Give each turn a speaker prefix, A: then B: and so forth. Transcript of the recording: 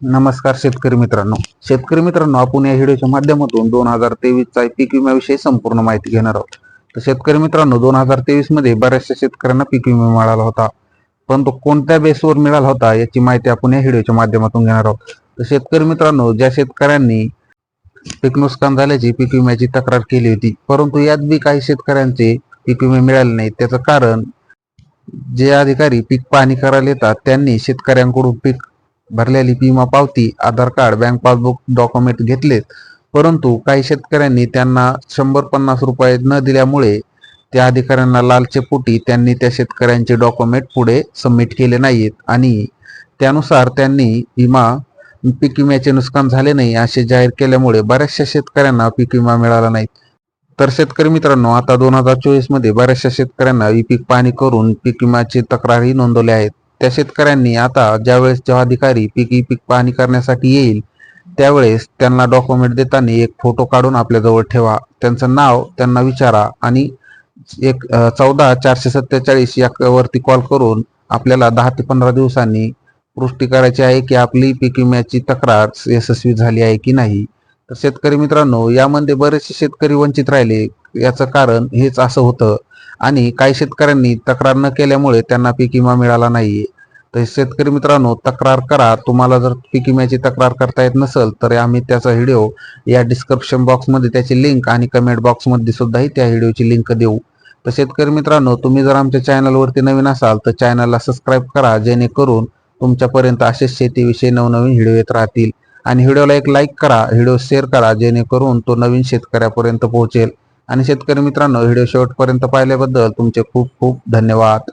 A: नमस्कार शेतकरी मित्रांनो. शेतकरी मित्रांनो आपण या व्हिडिओच्या माध्यमातून दोन हजार तेवीसचा पीक विम्याविषयी संपूर्ण माहिती घेणार आहोत. तर शेतकरी मित्रांनो दोन हजार तेवीसमध्ये बऱ्याचशा शेतकऱ्यांना पीक विमा मिळाला होता. पण तो कोणत्या बेसवर मिळाला होता याची माहिती आपण या व्हिडिओच्या माध्यमातून घेणार आहोत. तर शेतकरी मित्रांनो ज्या शेतकऱ्यांनी पीक नुकसान झाल्याची पीक विम्याची तक्रार केली होती परंतु यात बी काही शेतकऱ्यांचे पीक विमे मिळाले नाही त्याचं कारण जे अधिकारी पीक पाहणी करायला येतात त्यांनी शेतकऱ्यांकडून पीक भरलेली विमा पावती Aadhaar card bank passbook document घेतलेत. परंतु काही शेतकऱ्यांनी त्यांना शंभर पन्नास रुपये न दिल्यामुळे त्या अधिकाऱ्यांना लालचे पोटी त्यांनी त्या शेतकऱ्यांचे डॉक्युमेंट पुढे सबमिट केले नाहीत आणि त्यानुसार त्यांनी विमा पीक विम्याचे नुकसान झाले नाही असे जाहीर केल्यामुळे बऱ्याचशा शेतकऱ्यांना पीक विमा मिळाला नाही. तर शेतकरी मित्रांनो आता दोन हजार चोवीसमध्ये बऱ्याचशा शेतकऱ्यांना पीक पाणी करून पीक विम्याची तक्रारही नोंदवल्या आहेत. त्या शेतकऱ्यांनी आता ज्यावेळेस जेव्हा अधिकारी पीक पीक पाहणी करण्यासाठी येईल त्यावेळेस त्यांना डॉक्युमेंट देताना एक फोटो काढून आपल्याजवळ ठेवा. त्यांचं नाव त्यांना विचारा आणि एक चौदा चारशे सत्तेचाळीस या कॉल करून आपल्याला दहा ते पंधरा दिवसांनी पुष्टी करायची आहे की आपली पीक विम्याची तक्रार यशस्वी झाली आहे की नाही. तर शेतकरी मित्रांनो यामध्ये बरेचसे शेतकरी वंचित राहिले. याचं कारण हेच असं होतं. आणि काही शेतकऱ्यांनी तक्रार न केल्यामुळे त्यांना पीक विमा मिळाला नाही तर शेतकरी मित्रांनो तक्रार करा. तुम्हाला जर पीक विम्याची तक्रार करता येत नसेल तर आम्ही त्याचा व्हिडिओ या डिस्क्रिप्शन बॉक्समध्ये त्याची लिंक आणि कमेंट बॉक्समध्ये सुद्धाही त्या व्हिडिओची लिंक देऊ. तर शेतकरी मित्रांनो तुम्ही जर आमच्या चॅनलवरती नवीन असाल तर चॅनलला सबस्क्राईब करा जेणेकरून तुमच्यापर्यंत असेच शेतीविषयी नवनवीन व्हिडिओ येत राहतील. आणि व्हिडिओला एक लाईक करा व्हिडिओ शेअर करा जेणेकरून तो नवीन शेतकऱ्यापर्यंत पोहोचेल. आणि शेतकरी मित्रांनो व्हिडिओ शेवटपर्यंत पाहिल्याबद्दल तुमचे खूप खूप धन्यवाद.